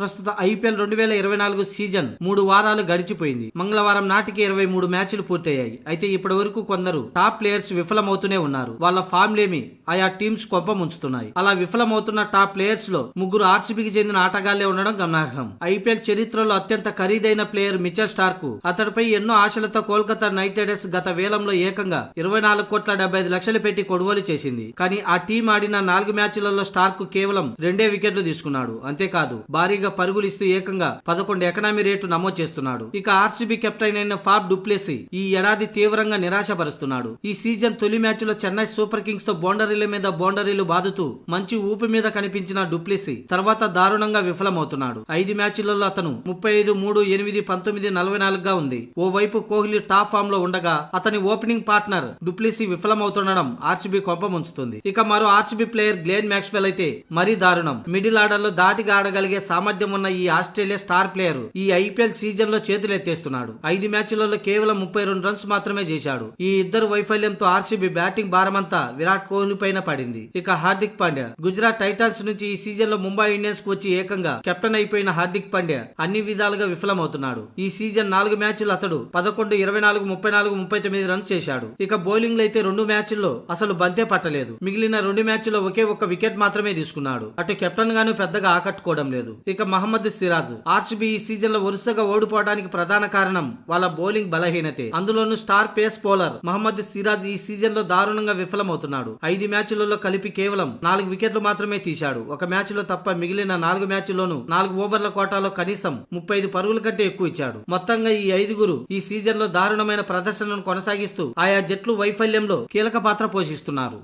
ప్రస్తుత ఐపీఎల్ రెండు వేల ఇరవై నాలుగు సీజన్ మూడు వారాలు గడిచిపోయింది. మంగళవారం నాటికి ఇరవై మూడు మ్యాచ్లు పూర్తయ్యాయి. అయితే ఇప్పటి వరకు కొందరు టాప్ ప్లేయర్స్ విఫలమవుతూనే ఉన్నారు. వాళ్ళ ఫామ్ లేమి ఆయా టీమ్స్ కొంపముంచుతున్నాయి అలా విఫలమవుతున్న టాప్ ప్లేయర్స్లో ముగ్గురు ఆర్సీబీకి చెందిన ఆటగాళ్ళే ఉండడం గమనార్హం. ఐపీఎల్ చరిత్రలో అత్యంత ఖరీదైన ప్లేయర్ మిచర్ స్టార్కు అతడిపై ఎన్నో ఆశలతో కోల్కతా నైట్ రైడర్స్ గత వేలంలో ఏకంగా ఇరవై నాలుగు కోట్ల డెబ్బై ఐదు లక్షలు పెట్టి కొనుగోలు చేసింది. కానీ ఆ టీం ఆడిన నాలుగు మ్యాచ్లలో స్టార్కు కేవలం రెండే వికెట్లు తీసుకున్నాడు. అంతేకాదు భారీగా పరుగులు ఇస్తూ ఏకంగా పదకొండు ఎకనామీ రేటు నమోదు చేస్తున్నాడు. ఇక ఆర్సీబీ కెప్టెన్ అయిన ఫాబ్ డుప్లేసి ఈ ఏడాది తీవ్రంగా నిరాశపరుస్తున్నాడు. ఈ సీజన్ తొలి మ్యాచ్లో చెన్నై సూపర్ కింగ్స్తో బౌండరీల మీద బౌండరీలు బాదుతూ మంచి ఊపి మీద కనిపించిన డుప్లెసి తర్వాత దారుణంగా విఫలమవుతున్నాడు. ఐదు మ్యాచ్లలో అతను ముప్పై ఐదు మూడు ఎనిమిది పంతొమ్మిది నలభై నాలుగుగా ఉంది. ఓవైపు కోహ్లీ టాప్ ఫామ్లో ఉండగా అతని ఓపెనింగ్ పార్ట్నర్ డుప్లేసి విఫలమవుతుండడం ఆర్సీబీ కొంప ముంచుతుంది. ఇక మరో ఆర్సీబీ ప్లేయర్ గ్లేన్ మ్యాక్స్వెల్ అయితే మరీ దారుణం. మిడిల్ ఆర్డర్లో దాటిగా ఆడగలిగే సామర్థ్యం ఉన్న ఈ ఆస్ట్రేలియా స్టార్ ప్లేయర్ ఈ ఐపీఎల్ సీజన్లో చేతులెత్తేస్తున్నాడు. ఐదు మ్యాచ్లలో కేవలం ముప్పై రెండు రన్స్ మాత్రమే చేశాడు. ఈ ఇద్దరు వైఫల్యంతో ఆర్సీబీ బ్యాటింగ్ భారమంతా విరాట్ కోహ్లీ పైన పడింది. ఇక హార్దిక్ పాండ్యా గుజరాత్ టైటాన్స్ నుంచి ఈ సీజన్లో ముంబై ఇండియన్స్కు వచ్చి ఏకంగా కెప్టెన్ అయిపోయిన హార్దిక్ పాండ్యా అన్ని విధాలుగా విఫలమవుతున్నాడు. ఈ సీజన్ నాలుగు మ్యాచ్లు అతడు పదకొండు ఇరవై నాలుగు ముప్పై నాలుగు ముప్పై తొమ్మిది రన్స్ చేశాడు. ఇక బౌలింగ్లో అయితే రెండు మ్యాచ్ల్లో అసలు బంతే పట్టలేదు. మిగిలిన రెండు మ్యాచ్ల్లో ఒకే ఒక్క వికెట్ మాత్రమే తీసుకున్నాడు. అటు కెప్టెన్ గాను పెద్దగా ఆకట్టుకోవడం లేదు. ఇక మహమ్మద్ సిరాజ్. ఆర్సీబీ ఈ సీజన్లో వరుసగా ఓడిపోవడానికి ప్రధాన కారణం వాళ్ళ బౌలింగ్ బలహీనతే. అందులోనూ star pace bowler Mohammed Siraj ఈ సీజన్లో దారుణంగా విఫలమవుతున్నాడు. ఐదు మ్యాచ్లలో కలిపి కేవలం నాలుగు వికెట్లు మాత్రమే తీశాడు. ఒక మ్యాచ్లో తప్ప మిగిలిన నాలుగు మ్యాచ్ల్లోనూ నాలుగు ఓవర్ల కోటాలో కనీసం ముప్పై ఐదు పరుగుల కంటే ఎక్కువ ఇచ్చాడు. మొత్తంగా ఈ ఐదుగురు ఈ సీజన్లో దారుణమైన ప్రదర్శనను కొనసాగిస్తూ ఆయా జట్లు వైఫల్యంలో కీలక పాత్ర పోషిస్తున్నారు.